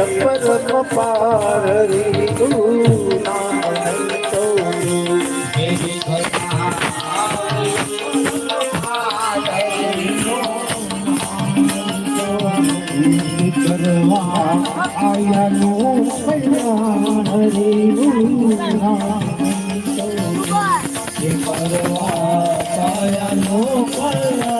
પરમ પાર કરવા આયાનું હરે કરવા આયાનું કરવા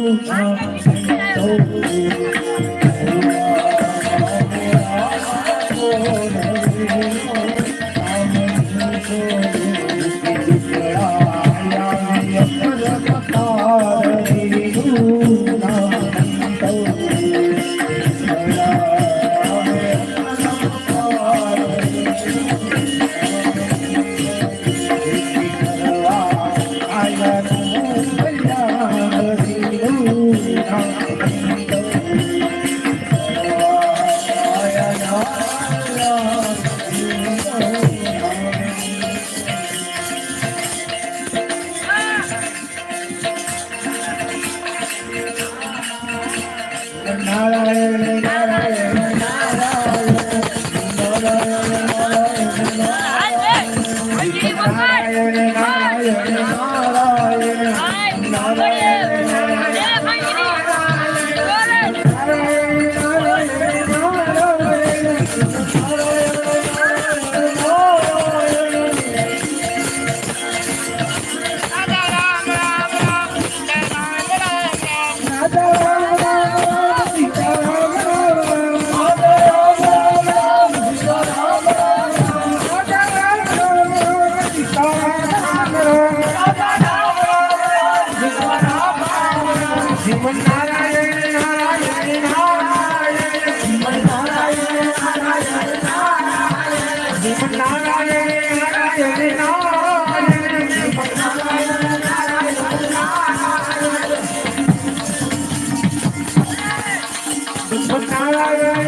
Thank you. Oh, Yeah.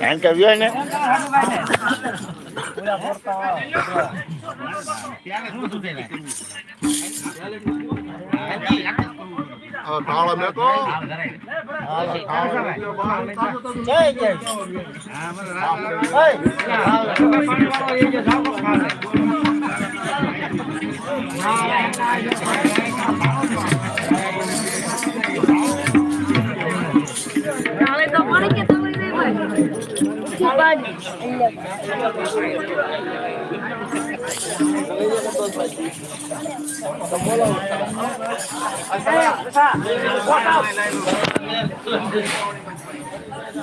Anca viene. நாளை தப்பான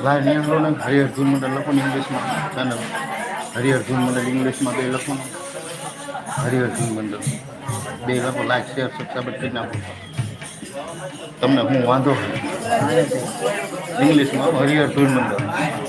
લાઈવ નિયમ ને. હરિહર મંડળ લખો ઇંગ્લિશમાં. ચેનલ હરિહર ધૂન મંડળ ઇંગ્લિશમાં બે લખો હરિહર ધૂન મંડળ. બે લખો. લાઈક શેર સબસ્ક્રાઈબ કરી નાખો. તમને હું વાંધો ઇંગ્લિશમાં હરિહર ધૂન મંડળ.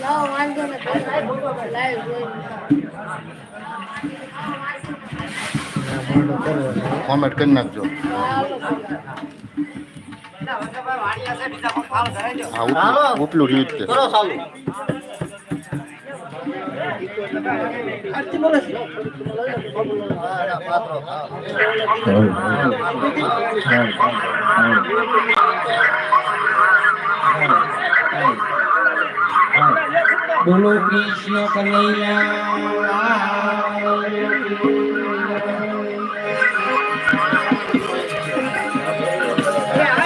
લાવો વાંધો નથી લાઈવ જોઈ કોમેન્ટ કરી નાખજો હા ઉપલું ઉપલું રીત છે બોલો કૃષ્ણ કનૈયા.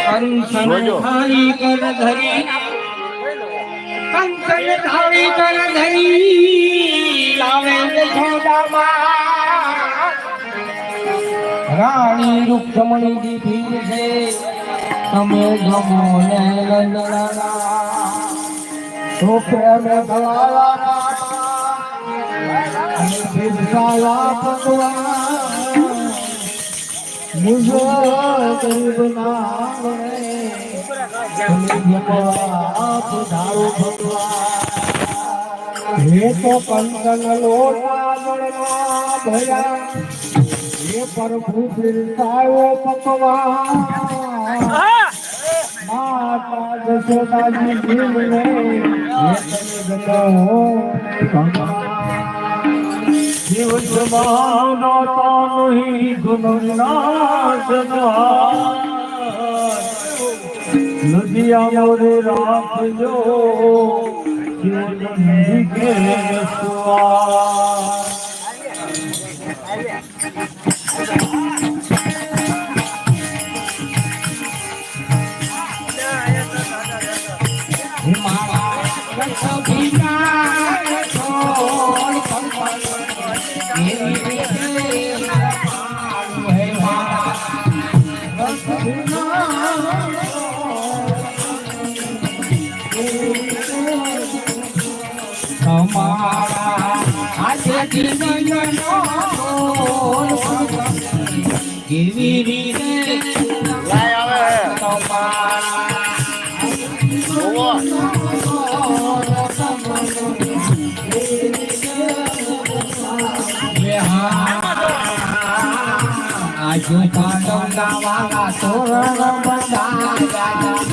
ધારી કંસન ધારી કર ધરી. લાવે રાણી રૂપમણી દીધી છે. તમે જમો ને તો પ્રેમ બિરસાલા ભગવાન. મુજો ગરીબ ના વણે તમે જમવા પધારો ભગવાન. હે તો પ્રભુ માતા જશોદાજી જીવને જીવ જમાનો તાનુહી ગુણનાશના નદિયા મોરે રાખજો કે કેવી રીતે આજુ પાડમ ગાવાના તોરણ બંધાયા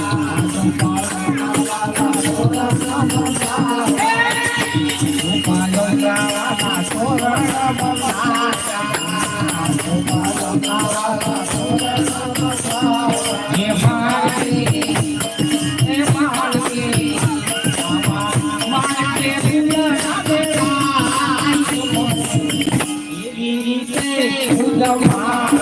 Yeah.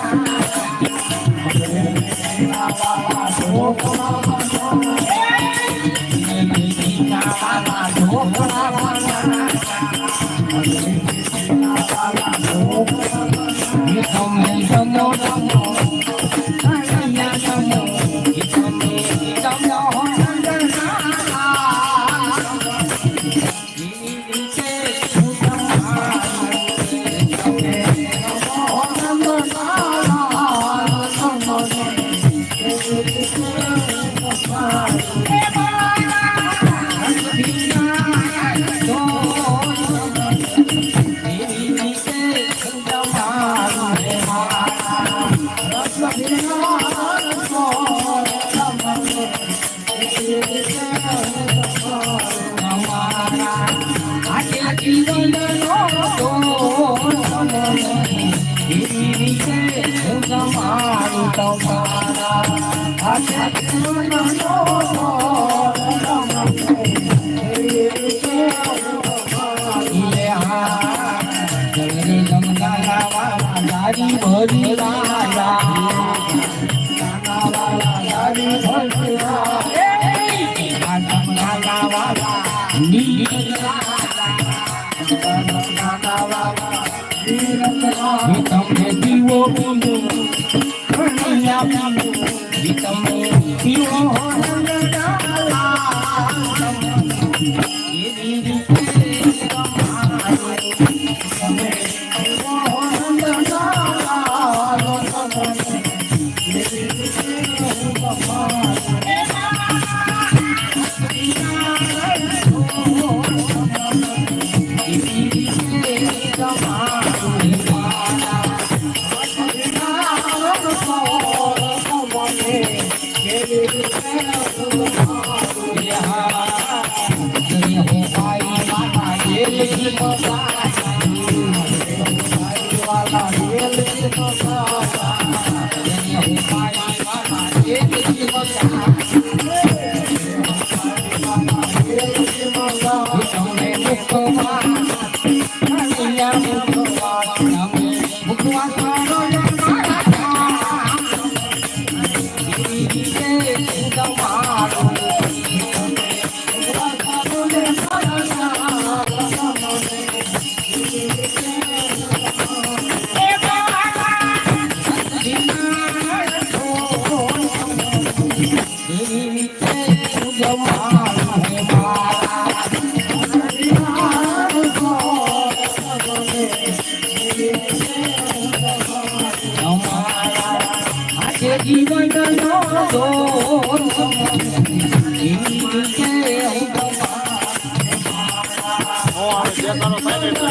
તમે हरी हरी राम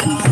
I'm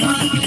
બોલો